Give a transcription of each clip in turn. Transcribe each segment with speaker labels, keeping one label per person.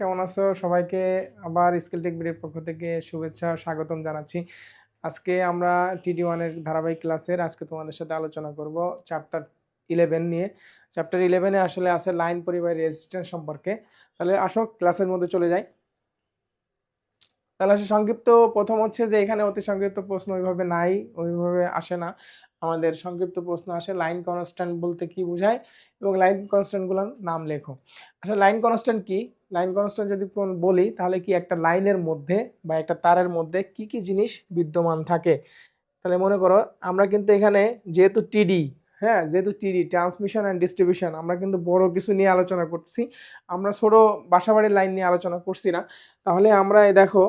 Speaker 1: কেমন আছো? সবাইকে আবার স্কিল টেক পক্ষ থেকে শুভেচ্ছা, স্বাগতম জানাচ্ছি। আজকে আমরা টিডি ওয়ানের ধারাবাহিক ক্লাসের আজকে তোমাদের সাথে আলোচনা করব চ্যাপ্টার ইলেভেন নিয়ে। চ্যাপ্টার ইলেভেনে আসলে আছে লাইন পরিবাহী রেজিস্ট্যান্স সম্পর্কে। তাহলে আসো, ক্লাসের মধ্যে চলে যাই। তাহলে আসলে সংক্ষিপ্ত, প্রথম হচ্ছে যে এখানে অতি সংক্ষিপ্ত প্রশ্ন ওইভাবে নাই, ওইভাবে আসে না। আমাদের সংক্ষিপ্ত প্রশ্ন আসে লাইন কনস্ট্যান্ট বলতে কি বোঝায় এবং লাইন কনস্ট্যান্টগুলোর নাম লেখো। আসলে লাইন কনস্ট্যান্ট কি? লাইন কনস্ট্যান্ট যদি বলি, তাহলে কি একটা লাইনের মধ্যে বা একটা তারের মধ্যে কি কি জিনিস বিদ্যমান থাকে? তাহলে মনে করো আমরা কিন্তু এখানে যেহেতু টিডি হ্যাঁ? যেহেতু টিডি ট্রান্সমিশন অ্যান্ড ডিস্ট্রিবিউশন আমরা কিন্তু বড় কিছু নিয়ে আলোচনা করছি আমরা ছোট বাসাবাড়ির লাইন নিয়ে আলোচনা করছি না। তাহলে আমরা দেখো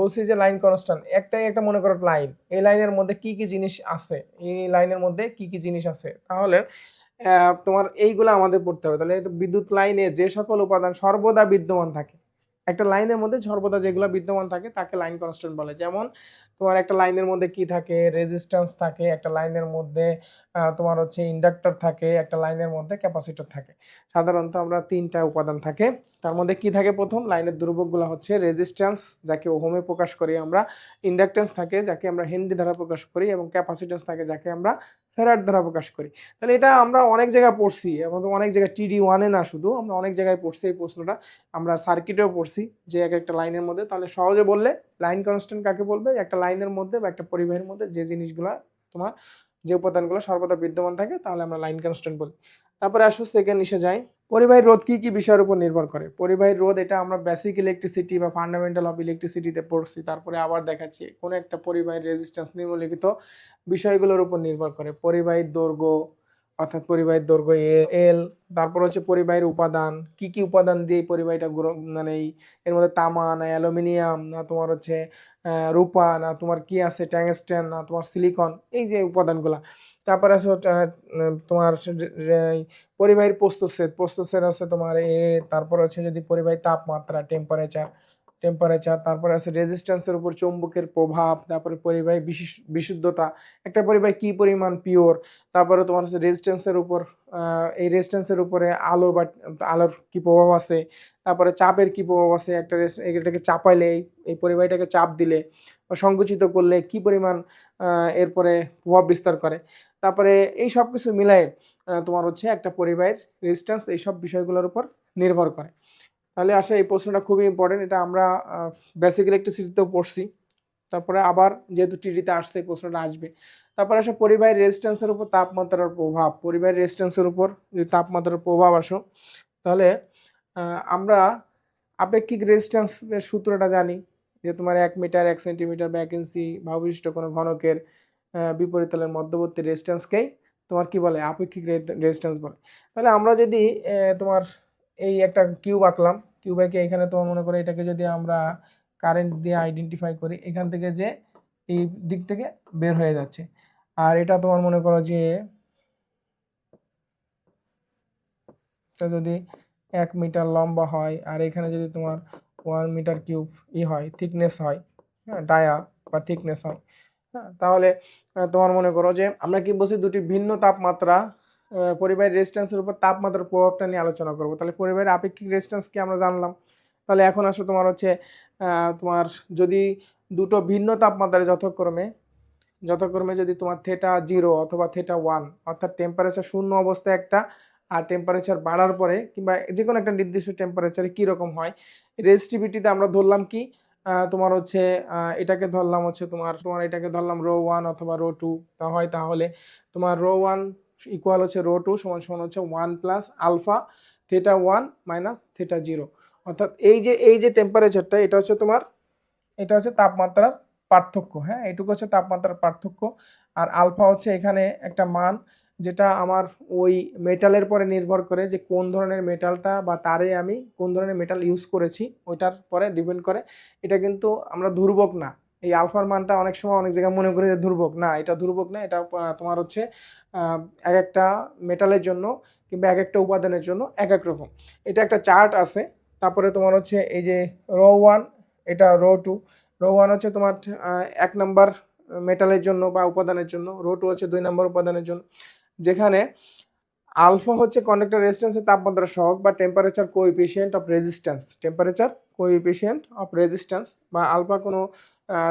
Speaker 1: বলছি যে লাইন কনস্ট্যান্ট, একটাই একটা মনে করো লাইন, এই লাইনের মধ্যে কি কি জিনিস আছে? এই লাইনের মধ্যে কি কি জিনিস আছে? তাহলে তোমার এইগুলো আমাদের পড়তে হবে। তাহলে বিদ্যুৎ লাইনে যে সকল উপাদান সর্বদা বিদ্যমান থাকে। একটা লাইনের মধ্যে সর্বদা যেগুলো বিদ্যমান থাকে, তাকে লাইন কনস্ট্যান্ট বলে। যেমন তোমার একটা লাইনের মধ্যে কি থাকে? রেজিস্ট্যান্স থাকে। একটা লাইনের মধ্যে তোমার হচ্ছে ইন্ডাক্টর থাকে। একটা লাইনের মধ্যে ক্যাপাসিটর থাকে। সাধারণত আমরা তিনটা উপাদান থাকে। তার মধ্যে কি থাকে প্রথম? লাইনের দুর্ভোগগুলো হচ্ছে রেজিস্ট্যান্স, যাকে ওহোমে প্রকাশ করি আমরা। ইন্ডাকটেন্স থাকে, যাকে আমরা হেনরি দ্বারা প্রকাশ করি এবং ক্যাপাসিটেন্স থাকে, যাকে আমরা ফেরার দ্বারা প্রকাশ করি। তাহলে এটা আমরা অনেক জায়গায় পড়ছি, আমাদের অনেক জায়গায় টিডি ওয়ানে না শুধু, আমরা অনেক জায়গায় পড়ছি এই প্রশ্নটা। আমরা সার্কিটেও পড়ছি যে এক একটা লাইনের মধ্যে। তাহলে সহজে বললে লাইন কনস্ট্যান্ট কাকে বলবে? একটা লাইনের মধ্যে বা একটা পরিবাহের মধ্যে যে জিনিসগুলো তোমার, যে উপাদানগুলো সর্বদা বিদ্যমান থাকে, তাহলে আমরা লাইন কনস্ট্যান্ট বলি। তারপরে আসো সেকেন্ড এসে যাই। পরিবাহী রোধ কি কি বিষয়ের উপর নির্ভর করে? পরিবাহী রোধ, এটা আমরা বেসিক ইলেকট্রিসিটি বা ফান্ডামেন্টাল অফ ইলেকট্রিসিটিতে পড়ছি, তারপরে আবার দেখাচ্ছি। কোনো একটা পরিবাহী রেজিস্ট্যান্স নিম্নলিখিত বিষয়গুলোর উপর নির্ভর করে। পরিবাহীর দৈর্ঘ্য অর্থাৎ পরিবাহীর দৈর্ঘ্য এ, এল, তারপর হচ্ছে পরিবাহীর উপাদান, কি কি উপাদান দিয়ে পরিবাহীটা মানে এর মধ্যে তামা, না অ্যালুমিনিয়াম, না তোমার হচ্ছে রূপা, না তোমার কি আছে, ট্যাংস্টেন, না তোমার সিলিকন, এই যে উপাদানগুলা। তারপরে আছে তোমার পরিবাহীর প্রস্তুচ্ছেদ প্রস্তুচ্ছেদ আছে তোমার এ, তারপর হচ্ছে যদি পরিবাহী তাপমাত্রা টেম্পারেচার টেম্পারেচার তারপরে আছে রেজিস্ট্যান্সের উপর চৌম্বকের প্রভাব, তারপরে পরিবাহী বিশুদ্ধতা, একটা পরিবাহী কি পরিমাণ পিওর তারপরে তোমার হচ্ছে রেজিস্ট্যান্সের উপর এই রেজিস্ট্যান্সের উপরে আলো বা, আলোর কি প্রভাব আছে, তারপরে চাপের কি প্রভাব আছে, একটা এটাকে চাপাইলে, এই- এই পরিবাহীটাকে চাপ দিলে বা সংকুচিত করলে কি পরিমাণ এরপরে প্রভাব বিস্তার করে, তারপরে এই সব কিছু মিলাই তোমার হচ্ছে একটা পরিবাহের রেজিস্ট্যান্স এই সব বিষয়গুলোর উপর নির্ভর করে। তাহলে আসলে এই প্রশ্নটা খুবই ইম্পর্টেন্ট এটা আমরা বেসিক ইলেকট্রিসিটিতেও পড়ছি। তারপরে আবার যেহেতু টিডিতে আসছে, এই প্রশ্নটা আসবে। তারপরে আসে পরিবাহীর রেজিস্ট্যান্সের উপর তাপমাত্রার প্রভাব। পরিবাহীর রেজিস্ট্যান্সের উপর যদি তাপমাত্রার প্রভাব আসো, তাহলে আমরা আপেক্ষিক রেজিস্ট্যান্সের সূত্রটা জানি। যে তোমার এক মিটার এক সেন্টিমিটার বা এক ইঞ্চি কোনো ঘনকের বিপরীত তলের মধ্যবর্তী রেজিস্ট্যান্সকেই তোমার কি বলে? আপেক্ষিক রেজিস্ট্যান্স বলে। তাহলে আমরা যদি তোমার এই একটা কিউব আঁকলাম। কিউবাকে এখানে তোমার মনে করো এটাকে যদি আমরা কারেন্ট দিয়ে আইডেন্টিফাই করি, এখান থেকে যে এই দিক থেকে বের হয়ে যাচ্ছে। আর এটা তোমার মনে করো যে এটা যদি এক মিটার লম্বা হয়, আর এখানে যদি তোমার ওয়ান মিটার কিউব ই হয় থিকনেস হয় হ্যাঁ ডায়া বা থিকনেস হয় হ্যাঁ তাহলে তোমার মনে করো যে আমরা কি বলছি দুটি ভিন্ন তাপমাত্রা আহ, পরিবাহীর রেজিস্ট্যান্সের উপর তাপমাত্রার প্রভাবটা নিয়ে আলোচনা করব। তাহলে পরিবাহীর আপেক্ষিক রেজিস্ট্যান্স কি আমরা জানলাম? তাহলে এখন আসো তোমার হচ্ছে তোমার যদি দুটো ভিন্ন তাপমাত্রায় যথাক্রমে যথাক্রমে যদি তোমার থেটা জিরো অথবা থেটা ওয়ান অর্থাৎ টেম্পারেচার শূন্য অবস্থায় একটা আর টেম্পারেচার বাড়ার পরে কিংবা যে কোনো একটা নির্দিষ্ট টেম্পারেচারে কীরকম হয় রেজিস্টিভিটিতে আমরা ধরলাম কি? তোমার হচ্ছে এটাকে ধরলাম হচ্ছে তোমার তোমার এটাকে ধরলাম রো ওয়ান অথবা রো টু তা হয় তাহলে তোমার রো ওয়ান ইকুয়াল হচ্ছে রো টু সমান সমান হচ্ছে one plus alpha theta one minus theta zero. অর্থাৎ এই যে এই যে টেম্পারেচারটা এটা হচ্ছে তোমার, এটা হচ্ছে তাপমাত্রার পার্থক্য হ্যাঁ? এটুকু হচ্ছে তাপমাত্রার পার্থক্য। আর আলফা হচ্ছে এখানে একটা মান যেটা আমার ওই মেটালের পরে নির্ভর করে যে কোন ধরনের মেটালটা বা তারে আমি কোন ধরনের মেটাল ইউজ করেছি, ওইটার পরে ডিপেন্ড করে। এটা কিন্তু আমরা দুর্ভোগ না। এই আলফার মানটা অনেক সময় অনেক জায়গায় মনে করি যে দুর্ভোগ না, এটা দুর্ভোগ না, এটা তোমার হচ্ছে এক একটা মেটালের জন্য কিংবা এক একটা উপাদানের জন্য এক এক রকম। এটা একটা চার্ট আছে, তারপরে তোমার হচ্ছে এই যে রো ওয়ান এটা রো টু রো ওয়ান হচ্ছে তোমার এক নাম্বার মেটালের জন্য বা উপাদানের জন্য। রো টু হচ্ছে দুই নাম্বার উপাদানের জন্য। যেখানে আলফা হচ্ছে কন্ডাক্টর রেজিস্ট্যান্সের তাপমাত্রা সহগ বা temperature coefficient of resistance temperature coefficient of resistance বা আলফা কোনো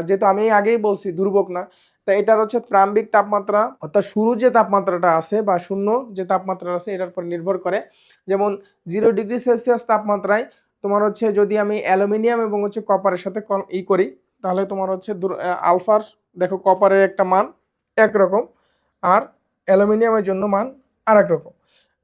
Speaker 1: যেহেতু আমি আগেই বলছি দুর্ভোগ না, তা এটার হচ্ছে প্রারম্ভিক তাপমাত্রা, অর্থাৎ শুরু যে তাপমাত্রাটা আছে বা শূন্য যে তাপমাত্রা আছে, এটার উপর নির্ভর করে। যেমন জিরো ডিগ্রি সেলসিয়াস তাপমাত্রায় তোমার হচ্ছে যদি আমি অ্যালুমিনিয়াম এবং হচ্ছে কপারের সাথে ই করি, তাহলে তোমার হচ্ছে আলফার, দেখো কপারের একটা মান একরকম, আর অ্যালুমিনিয়ামের জন্য মান আর রকম।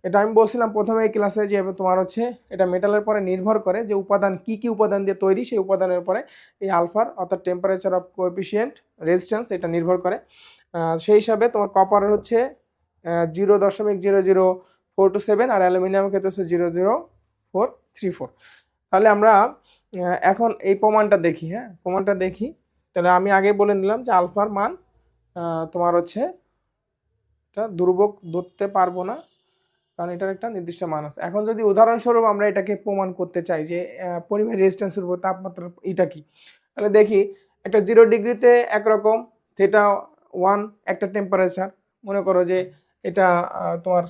Speaker 1: এটা আমি বলছিলাম প্রথমে এই ক্লাসে যে তোমার হচ্ছে এটা মেটালের পরে নির্ভর করে যে উপাদান কি কি উপাদান দিয়ে তৈরি, সেই উপাদানের পরে এই আলফার অর্থাৎ টেম্পারেচার অফ কোএফিসিয়েন্ট রেজিস্ট্যান্স এটা নির্ভর করে। সেই হিসাবে তোমার কপার হচ্ছে জিরো দশমিক zero zero four two seven আর অ্যালুমিনিয়ামের ক্ষেত্রে হচ্ছে zero zero four three four তাহলে আমরা এখন এই প্রমাণটা দেখি হ্যাঁ? প্রমাণটা দেখি। তাহলে আমি আগে বলে দিলাম যে আলফার মান তোমার হচ্ছে, এটা দুর্ভোগ ধরতে পারব না। কারণ এটার একটা নির্দিষ্ট মান আছে। এখন যদি উদাহরণস্বরূপ আমরা এটাকে প্রমাণ করতে চাই যে আহ, পরিবেশ রেজিস্ট্যান্সের উপর তাপমাত্রা এটা কি? তাহলে দেখি একটা জিরো ডিগ্রিতে একরকম থিটা ওয়ান একটা টেম্পারেচার মনে করো যে এটা তোমার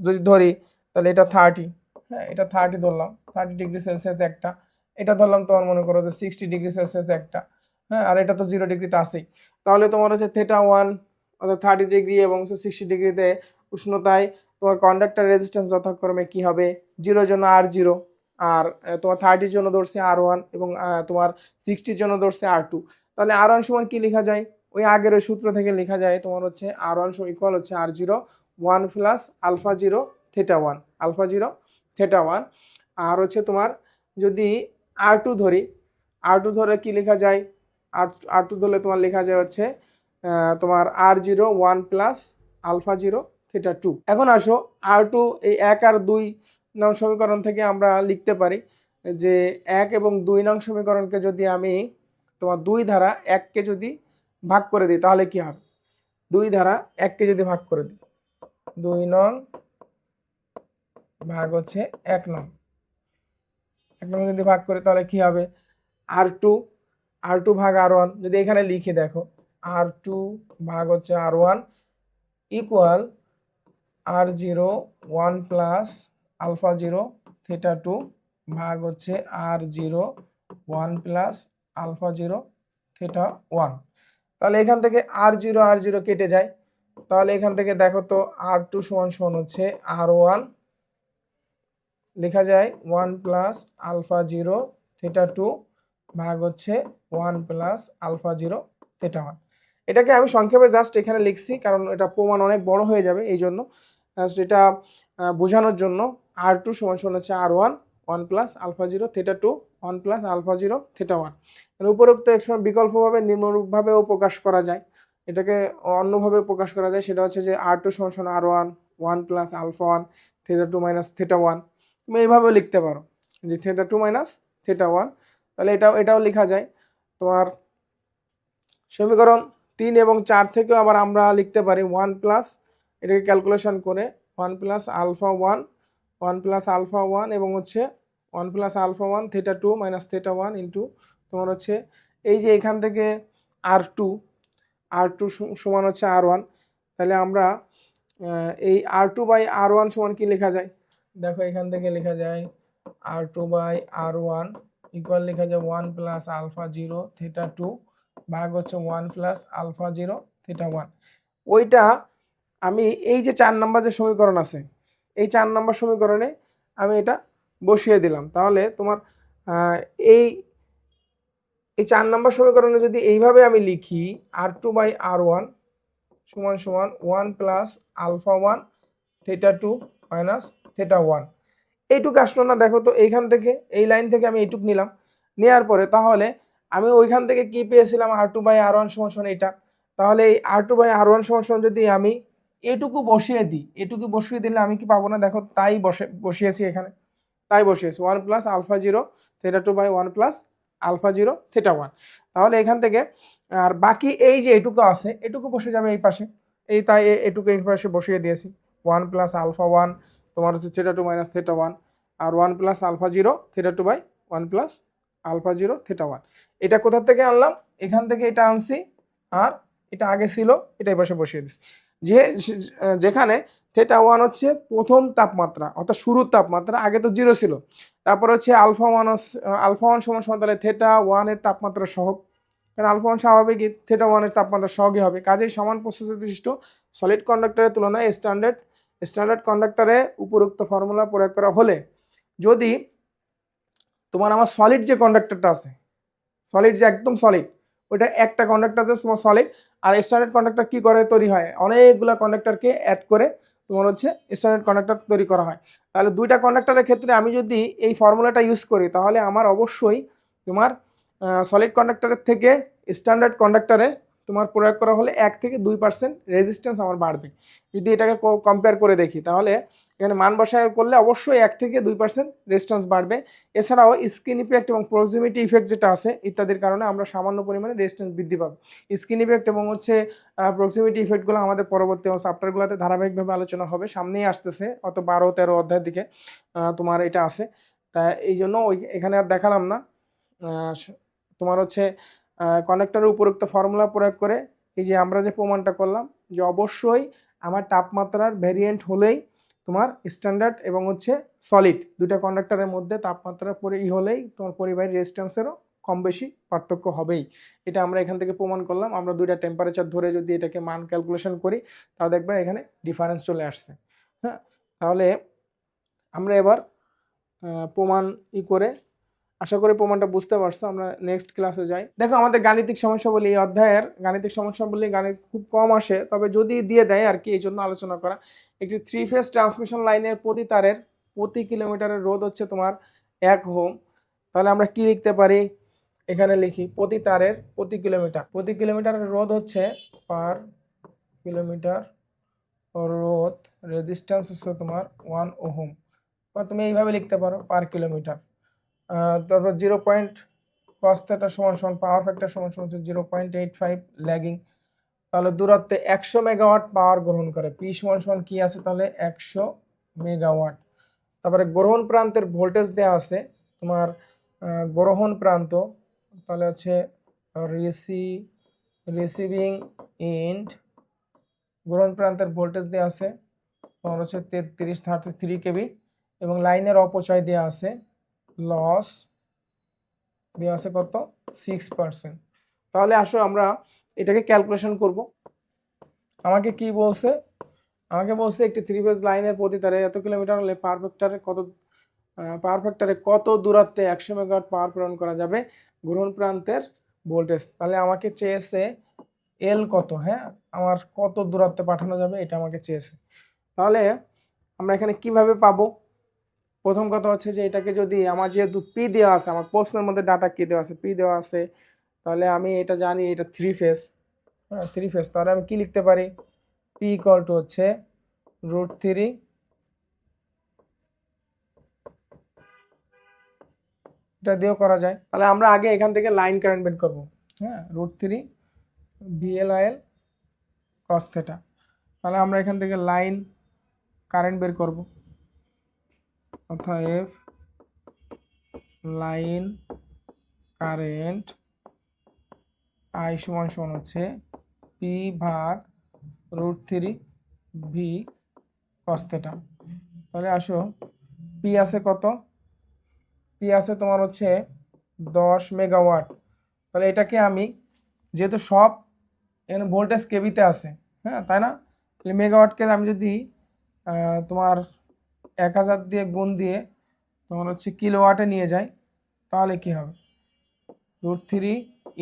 Speaker 1: যদি ধরি তাহলে এটা থার্টি হ্যাঁ এটা থার্টি ধরলাম থার্টি ডিগ্রি সেলসিয়াস একটা এটা ধরলাম তোমার মনে করো যে সিক্সটি ডিগ্রি সেলসিয়াস একটা হ্যাঁ আর এটা তো জিরো ডিগ্রিতে আসেই তাহলে তোমার হচ্ছে থেটা ওয়ান অর্থাৎ থার্টি ডিগ্রি এবং সিক্সটি ডিগ্রিতে উষ্ণতায় তোমার কন্ডাক্টর রেজিস্ট্যান্স যথাক্রমে কি হবে? জিরোর জন্য আর জিরো আর তোমার থার্টির জন্য ধরছে আর ওয়ান এবং তোমার সিক্সটির জন্য ধরছে আর টু তাহলে আর ওয়ান সমান কী লেখা যায়? ওই আগের ওই সূত্র থেকে লেখা যায় তোমার হচ্ছে আর ওয়ান ইকুয়াল হচ্ছে R zero one plus alpha zero theta one alpha zero theta one আর হচ্ছে তোমার যদি আর টু ধরি আর টু ধরে কি লেখা যায়? আর আর টু ধরলে তোমার লেখা যায় হচ্ছে তোমার R zero one plus alpha zero theta two এখন আসো আর টু এই এক আর দুই নং সমীকরণ থেকে আমরা লিখতে পারি যে এক এবং দুই নং সমীকরণকে যদি আমি তোমার দুই ধারা এককে যদি ভাগ করে দিই, তাহলে কি হবে? দুই ধারা এককে যদি ভাগ করে দিই, দুই নং ভাগ হচ্ছে এক নং। এক নং যদি ভাগ করি, তাহলে কি হবে? আর টু আর টু ভাগ আর ওয়ান যদি এখানে লিখে দেখো আর টু ভাগ হচ্ছে R one equal R zero one plus alpha zero theta two ভাগ হচ্ছে R zero one plus alpha zero theta one তাহলে এখান থেকে আর জিরো আর জিরো কেটে যায়। তাহলে এখান থেকে দেখো তো আর টু সমান সমান হচ্ছে আর ওয়ান লেখা যায় one plus alpha zero theta two ভাগ হচ্ছে one plus alpha zero theta one এটাকে আমি সংক্ষেপে জাস্ট এখানে লিখছি, কারণ এটা প্রমাণ অনেক বড় হয়ে যাবে এই জন্য আহ, বোঝানোর জন্য আর টু সমান সমান হচ্ছে R one one plus alpha zero theta two one plus alpha zero theta one উপরোক্ত একসময় বিকল্পভাবে নিম্নরূপভাবেও প্রকাশ করা যায়। এটাকে অন্যভাবে প্রকাশ করা যায় সেটা হচ্ছে যে আর টু সমান সমান R one one plus alpha one theta two minus theta one তুমি এইভাবেও লিখতে পারো যে theta two minus theta one তাহলে এটাও এটাও লেখা যায়। তোমার সমীকরণ তিন এবং চার থেকেও আবার আমরা লিখতে পারি ওয়ান প্লাস এটাকে ক্যালকুলেশন করে one plus alpha one one plus alpha one এবং হচ্ছে one plus alpha one theta two minus theta one into তোমার হচ্ছে এই যে এখান থেকে আর টু আর টু সমান হচ্ছে আর ওয়ান তাহলে আমরা এই R two by R one সমান কি লেখা যায়? দেখো এখান থেকে লেখা যায় R two by R one equal লেখা যায় one plus alpha zero theta two ভাগ হচ্ছে one plus alpha zero theta one ওইটা আমি এই যে চার নাম্বার যে সমীকরণ আছে, এই চার নাম্বার সমীকরণে আমি এটা বসিয়ে দিলাম। তাহলে তোমার এই এই চার নাম্বার সমীকরণে যদি এইভাবে আমি লিখি, R two by R one সমান সমান one plus alpha one theta two minus theta one. এইটুকু আসলো না, দেখো তো এইখান থেকে, এই লাইন থেকে আমি এইটুক নিলাম। নেওয়ার পরে তাহলে আমি ওইখান থেকে কি পেয়েছিলাম? R two by R one সমান সমান এইটা। তাহলে এই R two by R one সমান সমান যদি আমি এটুকু বসিয়ে দিই। এটুকু বসিয়ে দিলে আমি কি পাবো না? দেখো, তাই বসে, বসিয়েছি এখানে। তাই বসিয়েছি। One plus alpha zero theta two by one plus alpha zero theta one তাহলে এখান থেকে, আর বাকি এই যে এটুকু আছে, এটুকু বসে যাবে এই পাশে। এই তাই এটুকু এই পাশে বসিয়ে দিয়েছি। ওয়ান প্লাস আলফা ওয়ান তোমার হচ্ছে theta two minus theta one R one plus alpha zero theta two by one plus alpha zero theta one এটা কোথা থেকে আনলাম? এখান থেকে এটা আনছি। আর এটা আগে ছিল, এটা এই পাশে বসিয়ে দিচ্ছি যে যেখানে থেটা ওয়ান হচ্ছে প্রথম তাপমাত্রা, অর্থাৎ শুরুর তাপমাত্রা, আগে তো জিরো ছিল। তারপর হচ্ছে আলফা ওয়ান আলফা ওয়ান সমান সমান তাহলে থেটা ওয়ানের তাপমাত্রা সহগ। কারণ আলফা ওয়ান স্বাভাবিকই থেটা ওয়ানের তাপমাত্রা সহগই হবে। কাজেই সমান প্রসেসর বিশিষ্ট সলিড কন্ডাক্টরের তুলনায় স্ট্যান্ডার্ড স্ট্যান্ডার্ড কন্ডাক্টরে উপরোক্ত ফর্মুলা প্রয়োগ করা হলে যদি তোমার আমার সলিড যে কন্ডাক্টরটা আছে সলিড যে একদম সলিড ওইটা একটা কন্ডাক্টার কন্ডাক্টর তোমার সলিড আর স্ট্যান্ডার্ড কন্ডাক্টার কি করে তৈরি হয়? অনেকগুলো কন্ডাক্টারকে অ্যাড করে তোমার হচ্ছে স্ট্যান্ডার্ড কন্ডাক্টার তৈরি করা হয়। তাহলে দুইটা কন্ডাক্টারের ক্ষেত্রে আমি যদি এই ফর্মুলাটা ইউজ করি, তাহলে আমার অবশ্যই তোমার সলিড কন্ডাক্টারের থেকে স্ট্যান্ডার্ড কন্ডাক্টরে তোমার প্রয়োগ করা হলে এক থেকে দুই পার্সেন্ট রেজিস্ট্যান্স আমার বাড়বে। যদি এটাকে কম্পেয়ার করে দেখি, তাহলে এখানে মান বসায় করলে অবশ্যই এক থেকে দুই পার্সেন্ট রেজিস্ট্যান্স বাড়বে। এছাড়াও স্কিন ইফেক্ট এবং প্রক্সিমিটি ইফেক্ট যেটা আছে, ইত্যাদির কারণে আমরা সামান্য পরিমাণে রেজিস্ট্যান্স বৃদ্ধি পাবো। স্কিন ইফেক্ট এবং হচ্ছে প্রক্সিমিটি ইফেক্টগুলো আমাদের পরবর্তী এবং চ্যাপ্টারগুলোতে ধারাবাহিকভাবে আলোচনা হবে। সামনেই আসতেছে অত বারো, তেরো অধ্যায়ের দিকে তোমার এটা আছে। তা এই জন্য ওই, এখানে আর দেখালাম না। তোমার হচ্ছে কনেক্টরের উপরোক্ত ফর্মুলা প্রয়োগ করে এই যে আমরা যে প্রমাণটা করলাম যে অবশ্যই আমার তাপমাত্রার ভেরিয়েন্ট হলেই তোমার স্ট্যান্ডার্ড এবং হচ্ছে সলিড দুটা কন্ডাক্টরের মধ্যে তাপমাত্রা পরি, ই হলেই তোমার পরিবাহী রেজিস্ট্যান্সেরও কম বেশি পার্থক্য হবেই। এটা আমরা এখান থেকে প্রমাণ করলাম। আমরা দুইটা টেম্পারেচার ধরে যদি এটাকে মান ক্যালকুলেশন করি তাহলে দেখবে এখানে ডিফারেন্স চলে আসছে। হ্যাঁ? তাহলে আমরা এবার প্রমাণ ই করে আশা করি প্রমাণটা বুঝতে পারছ, আমরা নেক্সট ক্লাসে যাই। দেখো, আমাদের গাণিতিক সমস্যা বলি, এই অধ্যায়ের গাণিতিক সমস্যা বলি, গণিত খুব কম আসে, তবে যদি দিয়ে দেয় আর কি এই জন্য আলোচনা করা। একটি থ্রি ফেজ ট্রান্সমিশন লাইনের প্রতি তারের প্রতি কিলোমিটারের রোধ হচ্ছে তোমার এক হোম তাহলে আমরা কি লিখতে পারি? এখানে লিখি প্রতি তারের প্রতি কিলোমিটার। প্রতি কিলোমিটারের রোধ হচ্ছে পার কিলোমিটার রোধ রেজিস্ট্যান্স হচ্ছে তোমার ওয়ান ওহম। বা তুমি এইভাবে লিখতে পারো, পার কিলোমিটার। তারপর জিরো পয়েন্ট কস্তাটা সমান সমান পাওয়ার ফ্যাক্টর সমান সমান হচ্ছে zero point eight five lagging তাহলে দূরত্বে একশো মেগাওয়াট পাওয়ার গ্রহণ করে। পি সমান সমান কী আছে? তাহলে একশো মেগাওয়াট তারপরে গ্রহণ প্রান্তের ভোল্টেজ দেওয়া আছে। তোমার গ্রহণ প্রান্ত, তাহলে হচ্ছে রিসি রিসিভিং ইন্ড গ্রহণ প্রান্তের ভোল্টেজ দেওয়া আছে। তোমার হচ্ছে তেত্রিশ থার্টি থ্রি কেবি। এবং লাইনের অপচয় দেওয়া আছে। লস দেওয়া আছে কত? সিক্স পার্সেন্ট তাহলে আসো আমরা এটাকে ক্যালকুলেশন করব। আমাকে কি বলছে? আমাকে বলছে একটি থ্রি ফেজ লাইনের প্রতি তারে এত কিলোমিটার হলে পার ফ্যাক্টরে কত পাওয়ার ফ্যাক্টরে কত দূরত্বে একশো মেগাওয়াট পাওয়ার প্রেরণ করা যাবে গ্রহণ প্রান্তের ভোল্টেজ তাহলে আমাকে চেয়েছে এল কত? হ্যাঁ আমার কত দূরত্বে পাঠানো যাবে এটা আমাকে চেয়েছে। তাহলে আমরা এখানে কীভাবে পাবো? প্রথম কথা হচ্ছে যে এটাকে যদি আমার যেহেতু পি দেওয়া আছে, আমার প্রশ্নের মধ্যে ডাটা কি দেওয়া আছে? পি দেওয়া আছে। তাহলে আমি এটা জানি, এটা থ্রি ফেস হ্যাঁ থ্রি ফেস তাহলে আমি কি লিখতে পারি? পি ইকল টু হচ্ছে রুট থ্রি এটা দিয়েও করা যায়। তাহলে আমরা আগে এখান থেকে লাইন কারেন্ট বের করব। হ্যাঁ root three VLIL cos theta তাহলে আমরা এখান থেকে লাইন কারেন্ট বের করব। অতএব লাইন কারেন্ট আই সমান সমান হচ্ছে পি ভাগ root three V cos theta তাহলে আসো পি আছে কত? পি আছে তোমার হচ্ছে দশ মেগাওয়াট তাহলে এটাকে আমি যেহেতু সব এখানে ভোল্টেজ কেবিতে আছে হ্যাঁ তাই না? তাহলে মেগাওয়াটকে আমি যদি তোমার এক হাজার দিয়ে গুণ দিয়ে তোমার হচ্ছে কিলোওয়াটে নিয়ে যাই, তাহলে কি হবে? রুট থ্রি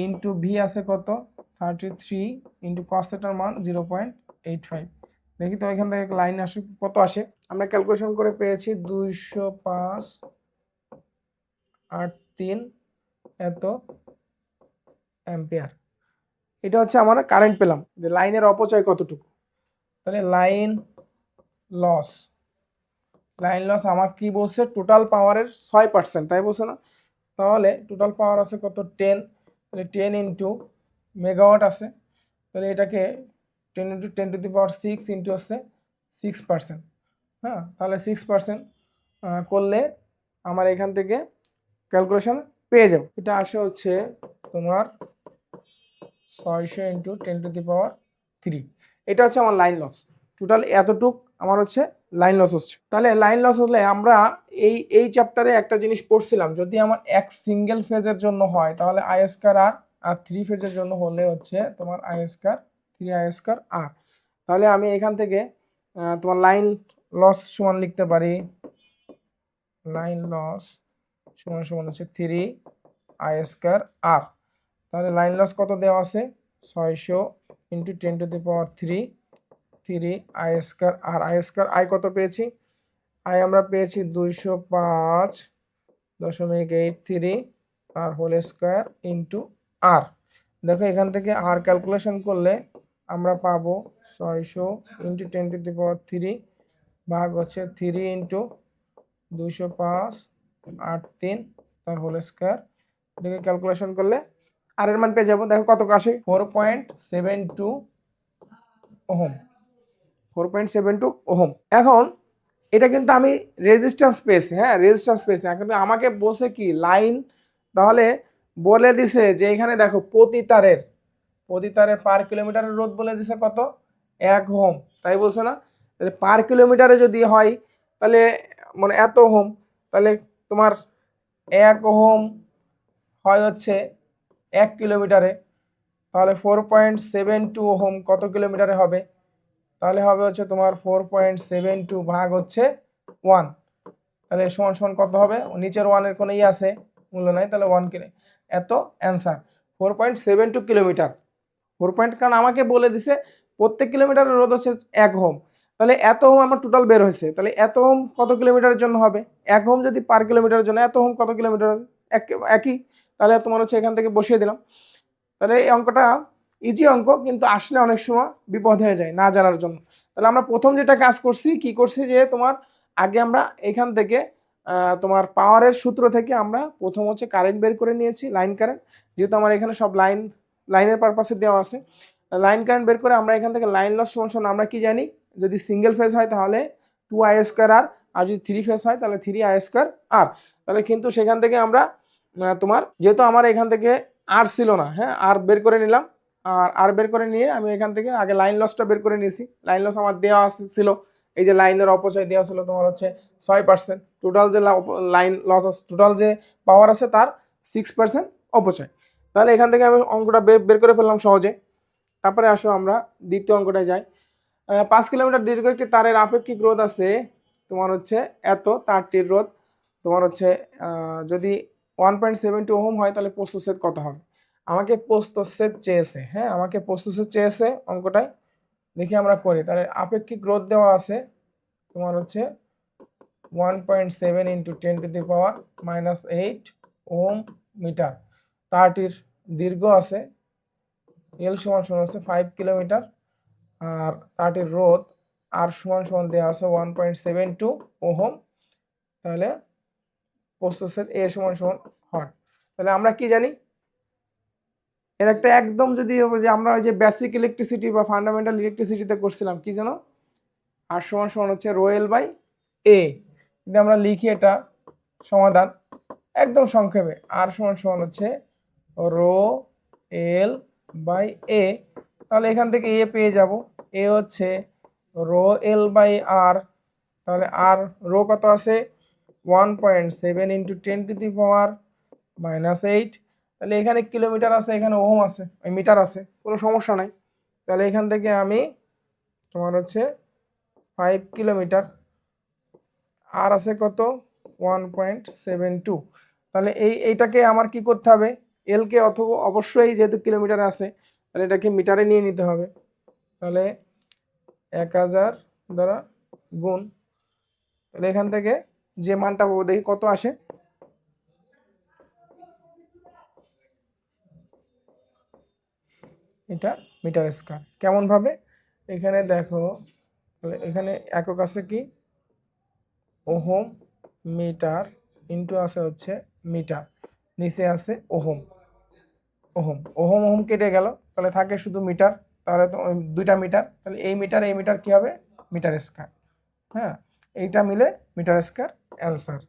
Speaker 1: ইন্টু ভি আছে কত? থার্টি থ্রি ইন্টু কস্টেটার মান জিরো পয়েন্ট এইট ফাইভ দেখি তো এখান থেকে লাইন আসে, কত আসে? আমরা ক্যালকুলেশন করে পেয়েছি দুইশো পাঁচ আট তিন এত অ্যাম্পিয়ার এটা হচ্ছে আমরা কারেন্ট পেলাম, যে লাইনের অপচয় কতটুকু? তাহলে লাইন লস লাইন লস আমার কি বলছে? টোটাল পাওয়ারের ছয় পার্সেন্ট তাই বলছে না? তাহলে টোটাল পাওয়ার আছে কত? টেন তাহলে টেন ইন্টু মেগাওয়াট আছে। তাহলে এটাকে ten into ten to the power six into হচ্ছে সিক্স পার্সেন্ট হ্যাঁ তাহলে সিক্স পার্সেন্ট করলে আমার এখান থেকে ক্যালকুলেশন পেয়ে যাব। এটা আসে হচ্ছে তোমার ছয়শো into ten to the power three এটা হচ্ছে আমার লাইন লস টোটাল এতটুক আমার হচ্ছে লাইন লস হচ্ছে। তাহলে লাইন লস হলে আমরা এই এই চ্যাপ্টারে একটা জিনিস পড়ছিলাম, যদি আমার এক সিঙ্গেল ফেজের জন্য হয়, তাহলে আই স্কয়ার আর আর থ্রি ফেজের জন্য হলে হচ্ছে তোমার I square three I square R তাহলে আমি এখান থেকে তোমার লাইন লস সমান লিখতে পারি। লাইন লস সমান সমান হচ্ছে থ্রি আই স্কয়ার আর তাহলে লাইন লস কত দেওয়া আছে? ছয়শো into ten to the power three three I square R I square I কত পেয়েছি? আই আমরা পেয়েছি দুইশো পাঁচ দশমিক এইট থ্রি আর হোল স্কোয়ার ইন্টু আর দেখো এখান থেকে আর ক্যালকুলেশন করলে আমরা পাবো ছয়শো into ten to the power three ভাগ হচ্ছে থ্রি ইন্টু দুইশো পাঁচ আট তিন, তার হোল স্কোয়ার এটাকে ক্যালকুলেশন করলে আর এর মান পেয়ে যাব। দেখো কত আসে? Four point seven two ohm four point seven two ohm এখন এটা কিন্তু আমি রেজিস্ট্যান্স পেয়েছি হ্যাঁ রেজিস্ট্যান্স পেয়েছি। এখন আমাকে বসে কি লাইন তাহলে বলে দিছে যে এখানে দেখো প্রতি তারের প্রতি তারের পার কিলোমিটারের রোধ বলে দিছে কত? এক হোম তাই বলছে না? তাহলে পার কিলোমিটারে যদি হয়, তাহলে মানে এত হোম তাহলে তোমার এক হোম হয় হচ্ছে এক কিলোমিটারে তাহলে four point seven two ohm কত কিলোমিটারে হবে? তাহলে হবে হচ্ছে তোমার ফোর পয়েন্ট সেভেন টু ভাগ হচ্ছে ওয়ান তাহলে সমান সমান কত হবে? নিচের ওয়ানের কোনো ই আছে, মূল্য নাই, তাহলে ওয়ান কিনে এত answer four point seven two kilometre four point কারণ আমাকে বলে দিছে, প্রত্যেক কিলোমিটারের রোধ হচ্ছে এক হোম তাহলে এত হোম আমার টোটাল বের হয়েছে। তাহলে এত হোম কত কিলোমিটারের জন্য হবে? এক হোম যদি পার কিলোমিটারের জন্য, এত হোম কত কিলোমিটার একই। তাহলে তোমার হচ্ছে এখান থেকে বসিয়ে দিলাম। তাহলে এই অঙ্কটা ইজি অঙ্ক, কিন্তু আসলে অনেক সময় বিপদ হয়ে যায় না জানার জন্য। তাহলে আমরা প্রথম যেটা কাজ করছি, কি করছি যে তোমার আগে আমরা এখান থেকে তোমার পাওয়ারের সূত্র থেকে আমরা প্রথম হচ্ছে কারেন্ট বের করে নিয়েছি লাইন কারেন্ট যেহেতু আমার এখানে সব লাইন লাইনের পারপাসে দেওয়া আছে। লাইন কারেন্ট বের করে আমরা এখান থেকে লাইন লস সমান আমরা কি জানি? যদি সিঙ্গেল ফেজ হয় তাহলে টু আই স্কোয়ার আর আর যদি থ্রি ফেজ হয় তাহলে থ্রি আই স্কোয়ার আর তাহলে কিন্তু সেখান থেকে আমরা তোমার, যেহেতু আমার এখান থেকে আর ছিল না হ্যাঁ আর বের করে নিলাম আর আর বের করে নিয়ে আমি এখান থেকে আগে লাইন লসটা বের করে নিয়েছি। লাইন লস আমার দেওয়া ছিল। এই যে লাইনের অপচয় দেওয়া ছিল তোমার হচ্ছে ছয় পার্সেন্ট টোটাল যে লাইন লস আছে টোটাল যে পাওয়ার আছে তার সিক্স পার্সেন্ট অপচয়। তাহলে এখান থেকে আমি অঙ্কটা বের বের করে ফেললাম সহজে। তারপরে আসো আমরা দ্বিতীয় অঙ্কটায় যাই। পাঁচ কিলোমিটার দীর্ঘ একটি তারের আপেক্ষিক রোধ আছে। তোমার হচ্ছে এত তারটির রোধ। তোমার হচ্ছে যদি one point seven two ohm হয় তাহলে প্রস্তুত কত হবে? আমাকে প্রস্তুত চেয়েছে হ্যাঁ? আমাকে প্রস্তুত চেয়েছে অঙ্কটায়। দেখি আমরা করি। তাহলে আপেক্ষিক রোধ দেওয়া আছে তোমার হচ্ছে one point seven into ten to the power minus eight ohm metre তারটির দীর্ঘ আছে এল সমান সমান আছে ফাইভ কিলোমিটার আর তারটির রোধ আর সমান সমান দেওয়া আছে one point seven two ohm তাহলে প্রস্তুতের এ সমান সমান হট তাহলে আমরা কি জানি? এর একটা একদম যদি যে আমরা ওই যে বেসিক ইলেকট্রিসিটি বা ফান্ডামেন্টাল ইলেকট্রিসিটিতে করছিলাম, কি জানো? আর সমান সমান হচ্ছে রোয়েল বাই এ যদি আমরা লিখি এটা, সমাধান, একদম সংক্ষেপে, আর সমান সমান হচ্ছে রো এল বাই এ তাহলে এখান থেকে এ পেয়ে যাব। এ হচ্ছে রো এল বাই আর তাহলে আর রো কত আছে? One point seven into ten to the power minus eight তাহলে এখানে কিলোমিটার আছে, এখানে ওহম আছে, ওই মিটার আছে, কোনো সমস্যা নাই। তাহলে এখান থেকে আমি তোমার হচ্ছে ফাইভ কিলোমিটার, আর আছে কত? ওয়ান পয়েন্ট সেভেন টু তাহলে এই, এইটাকে আমার কি করতে হবে? এলকে অথবা অবশ্যই যেহেতু কিলোমিটার আছে, তাহলে এটাকে মিটারে নিয়ে নিতে হবে। তাহলে এক হাজার দ্বারা গুণ, তাহলে এখান থেকে যে মানটা পাবো, দেখি কত আসে? এটা মিটার স্কয়ার। কেমন ভাবে এখানে দেখো, তাহলে এখানে একক আছে কি? ওহম মিটার ইন্টু আছে হচ্ছে মিটার, নিচে আছে ওহম। ওহম ওহম ওহম কেটে গেল, তাহলে থাকে শুধু মিটার, তাহলে তো দুইটা মিটার, তাহলে এই মিটার এই মিটার কি হবে? Metre square. হ্যাঁ এইটা মিলে মিটার স্কয়ার অ্যান্সার।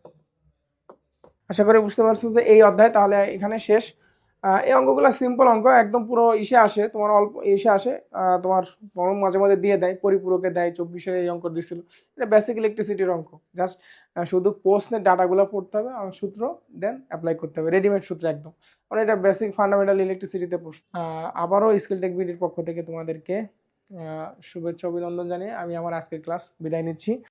Speaker 1: আশা করি বুঝতে পারছ যে এই অধ্যায় তাহলে এখানে শেষ। এই অঙ্কগুলো সিম্পল অঙ্ক, একদম পুরো ইসে আসে, তোমার অল্প ইসে আসে তোমার মাঝে মাঝে দিয়ে দেয়, পরিপূরকে দেয়, চব্বিশে এই অঙ্ক দিছিল। এটা বেসিক ইলেকট্রিসিটির অঙ্ক। জাস্ট শুধু প্রশ্নের ডাটাগুলো পড়তে হবে, আর সূত্র দেন অ্যাপ্লাই করতে হবে। রেডিমেড সূত্র একদম। কারণ এটা বেসিক ফান্ডামেন্টাল ইলেকট্রিসিটিতে পড়ছে। আবারও স্কিল টেক বিডির পক্ষ থেকে তোমাদেরকে শুভেচ্ছা, অভিনন্দন জানিয়ে আমি আমার আজকের ক্লাস বিদায় নিচ্ছি।